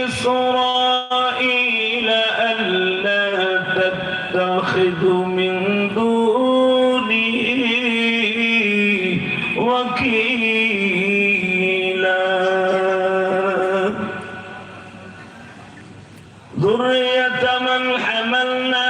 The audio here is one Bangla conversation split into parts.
إسرائيل ألا تتخذ من دوني وكيلا. ذرية من حملنا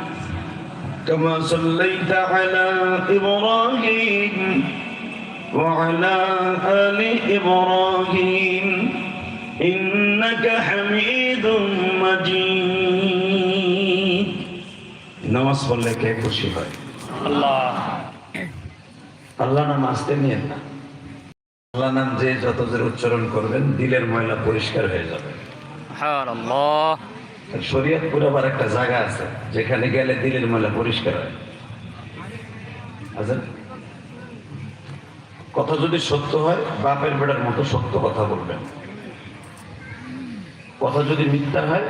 كما صليت على إبراهيم وعلى آل إبراهيم إنك حميد مجيد নামাজ পড়লে কে খুশি হয় আল্লাহ আল্লাহ নাম আসতে নিয়ে না আল্লাহ নাম যে যত জোরে উচ্চারণ করবেন দিলের ময়লা পরিষ্কার হয়ে যাবে আল্লাহ শরীয়তপুর আবার একটা জায়গা আছে যেখানে গেলে দিলের ময়লা পরিষ্কার হয়। আচ্ছা। কথা যদি সত্য হয় বাপের বেড়ার মতো সত্য কথা বলবেন। কথা যদি মিথ্যা হয়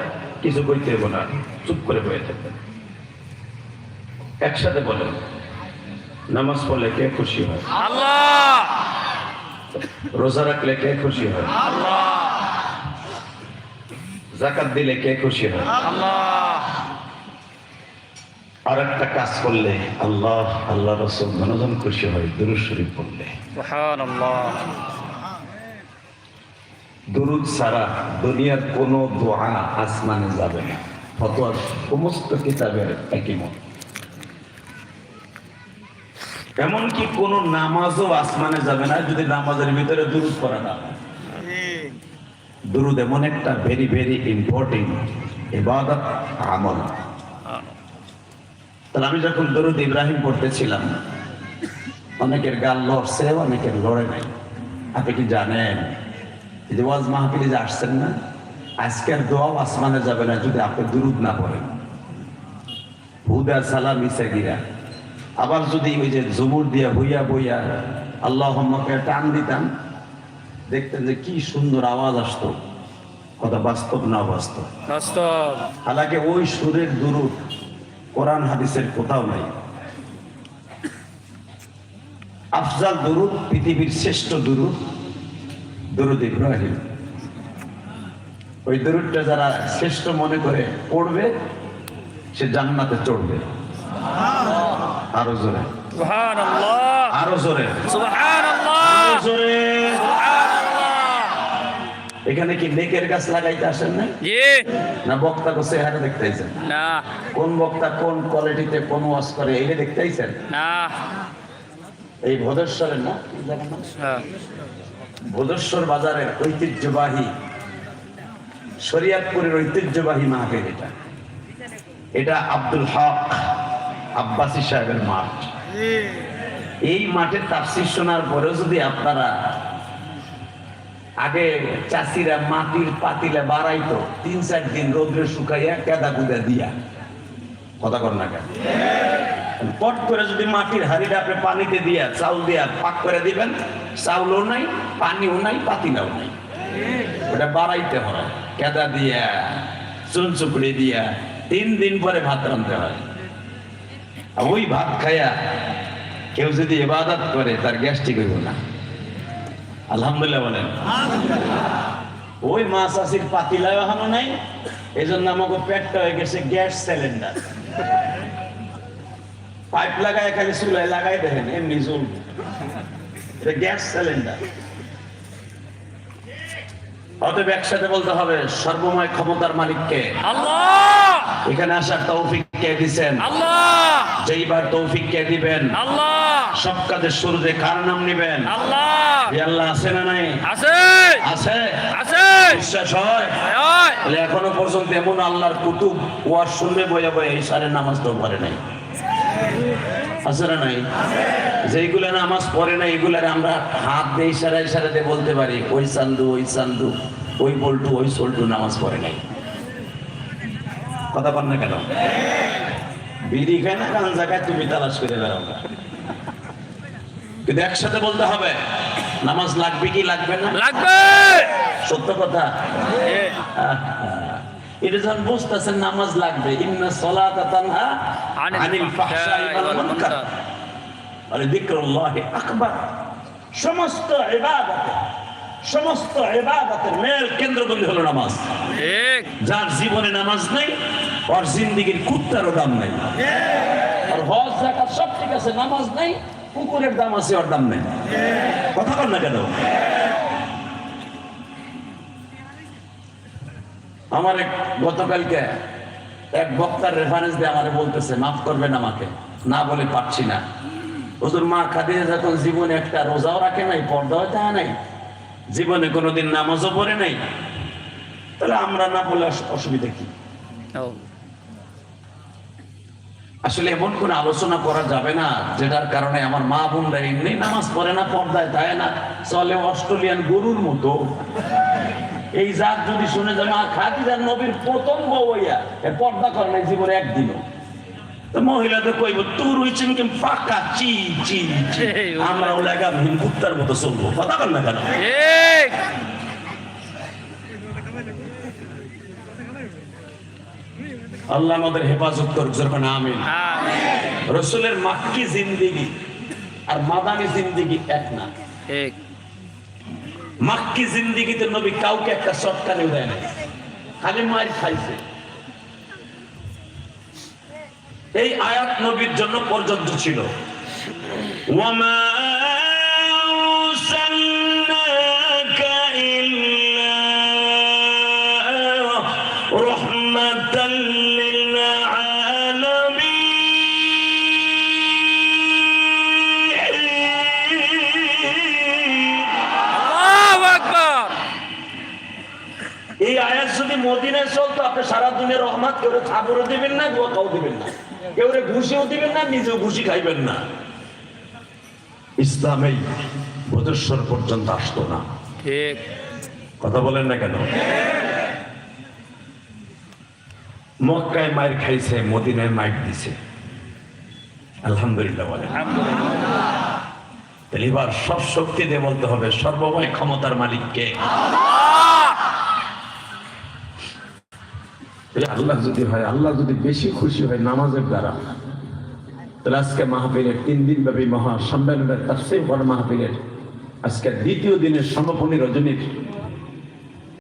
কিছু কইতে হবে না চুপ করে বয়ে থাকবেন। একসাথে বলেন নামাজ পড়লে কে খুশি হয়? আল্লাহ! রোজা রাখলে কে খুশি হয়? জাকাত দিলে কে খুশি হয়? আল্লাহ। আর একটা কাজ করলে আল্লাহ আল্লাহ রসুল জনজন খুশি হয় দুরুদ শরীফ পড়লে। দুরুদ ছাড়া দুনিয়ার কোনো দোয়া আসমানে যাবে না। ফতোয়ার সমস্ত কিতাবের একই মত। এমনকি কোনো নামাজও আসমানে যাবে না যদি নামাজের ভিতরে দুরুদ পড়া না হয়। দুরুদ এমন একটা ভেরি ভেরি ইম্পর্টেন্ট ইবাদত আমল। তাহলে আমি যখন দরুদ ইব্রাহিম পড়তেছিলাম, অনেকের গাল লড়ছে, অনেকের লড়ে নাই। আপনি কি জানেন? যে ওয়াজ মাহফিলে যে আসছেন না, আজকের দোয়াও আসমানে যাবে না যদি আপনি দুরুদ না পড়েন। হুদা সালাম ইসা গিরা আবার যদি ওই যে জুমুর দিয়া বইয়া বইয়া আল্লাহ টান দিতাম দেখতেন যে কি সুন্দর আওয়াজ আসতো। কথা বাস্তব না বাস্তব। বাস্তব। হালাকে ওই সুরের দুরুদ কোরআন হাদিসের কোথাও নাই। আফজাল দুরুদ পৃথিবীর শ্রেষ্ঠ দুরুদ দুরুদ ইব্রাহিম। ওই দুরুদটা যারা শ্রেষ্ঠ মনে করে পড়বে সে জান্নাতে চড়বে। আরও জোরে। আরও জোরে। আরও জোরে। এখানে কি নেকের গাছ লাগাইতে আসেন না না বক্তা কোসে হারে দেখতে আইছেন না। কোন বক্তা কোন কোয়ালিটিতে কোন ওয়াজ করে এইটা দেখতে আইছেন না। এই ভোদেশ্বরের না? কি? হ্যাঁ। ভোদেশ্বর বাজারের ঐতিহ্যবাহী শরিয়াতপুরের ঐতিহ্যবাহী মাহফিল এটা। এটা আব্দুল হক আব্বাসী সাহেবের মাঠ। এই মাঠে তাফসির শোনার পরেও যদি আপনারা আগে চাষিরা মাটির পাতিলে বাড়াইতো, তিন চার দিন রোদ্রে শুকাইয়া কেদা কুদা দিয়া। কথা কর না কেন? পট করে যদি মাটির হাড়িটা আপনি পানিতে দিয়া, চাউল দিয়া পাক করে দিবেন, চাউলও নাই, পানিও নাই, পাতিলাও নাই। ওটা বাড়াইতে হয়, কেদা দিয়া চুন চুকড়ি দিয়া, তিন দিন পরে ভাত রাঁধতে হয়। ওই ভাত খায়া কেউ যদি ইবাদত করে, তার গ্যাস্ট্রিক হইব না। আলহামদুলিল্লাহ বলেন। ওই মাছ আসির পাতিলাও এখনও নাই? এই জন্য আমাকে পেটটা হয়ে গেছে গ্যাস সিলিন্ডার। পাইপ লাগায় খালি চুলায় লাগাই দেখেন এমনি জল এটা গ্যাস সিলিন্ডার। অতএব একসাথে বলতে হবে সর্বময় ক্ষমতার মালিককে। আল্লাহ! এখানে আসার তৌফিক কে দিছেন? আল্লাহ! যেইবার তৌফিক কে দিবেন? আল্লাহ। সব কাজের শুরুতে কার নাম নিবেন? আল্লাহ। আল্লাহ আছে না নাই? আছে। আছে? আছে। বিশ্বাস হয়। তাহলে এখনও পর্যন্ত এমন আল্লাহর কুতুব ওয়ার শুনবে বয়ে বয়ে এই সারে নামাজ তো পড়ে নাই। আছে না নাই? যেইগুলো নামাজ পড়ে না এগুলার আমরা হাত দিয়ে ইশারা ইশারা দিয়ে বলতে পারি ওই চান্দু ওই চান্দু ওই বল্টু ওই সল্টু নামাজ পড়ে নাই। কথা বল না কেন? বিড়ি খায় না গান জায়গায় তুমি তালাশ করে বেড়াও না। কিন্তু একসাথে বলতে হবে নামাজ লাগবে কি লাগবে না? লাগবে! সত্য কথা? এটা যখন বুঝতেছেন নামাজ লাগবে ইন্না সলাতা তানহা আনিল ফাহশাই ওয়াল মুনকার। আরে যিকরুল্লাহ আকবার। সমস্ত ইবাদতে। সমস্ত ইবাদতের মেল কেন্দ্রবিন্দু হলো নামাজ। যার জীবনে নামাজ নেই ওর জিন্দিগির কুত্তারও দাম নেই। আর হজ জাকাত সব ঠিক আছে নামাজ নেই কুকুরের দাম আছে ওর দাম নেই। কথা বল না কেন? আমার এক গতকালকে এক বক্তার রেফারেন্স দিয়ে আমারে বলতেছে মাফ করবেন আমাকে না বলে পারছি না। হুজুর মা খাদিজা যখন জীবনে একটা রোজাও রাখে নাই পর্দাও চায় নাই জীবনে কোনোদিন নামাজও পড়ে নাই। তাহলে আমরা না বলে অসুবিধা কি? আসলে এমন কোন আলোচনা করা যাবে না যেটার কারণে আমার মা বোনরা এমনি নামাজ পড়ে না পর্দায় তাই না চলে অস্ট্রেলিয়ান গরুর মতো। এই জাত যদি শুনে যে মা খাদিজার নবীর প্রথম বউ হইয়া পর্দা করে নাই জীবনে একদিনও। মহিলাদের কইব তোর কি পাকা চি চি আমরা ওলাগা মতো চলবো। কথা বল না কেন? আল্লাহ আমাদের হেফাজত করুক যখন আমিন। রসুলের মাক্কি জিন্দিগি আর মাদানি জিন্দিগি এক না। ঠিক। মাক্কি জিন্দিগিতে নবী কাউকে একটা সৎকারে দেয় নাই। খালি মার খাইছে। এই আয়াত নবীর জন্য পর্যন্ত ছিল। ওয়ামা এই আয়াত যদি মদিনায় চলতো আপনি সারা দিনে রহমত কেউ খাবারও দিবেন না গোয়া খাও দিবেন না। কেউ ঘুষিও দিবেন না নিজেও ঘুষি খাইবেন না। ইসলামেই ভোজেশ্বর পর্যন্ত আসতো না। ঠিক। কথা বলেন না কেন? মক্কায় মায়ের খাইছে মদিনায় মাইক দিছে। আলহামদুলিল্লাহ বলেন। তাহলে এবার সব শক্তি দিয়ে বলতে হবে সর্বময় ক্ষমতার মালিককে। আল্লাহ যদি হয়, আল্লাহ যদি বেশি খুশি হয় নামাজের দ্বারা, তাহলে আজকে মাহফিলের তিন দিন ব্যাপী মহা সম্মেলনের সেই বড় মাহফিলের আজকে দ্বিতীয় দিনের সমাপনী রজনীর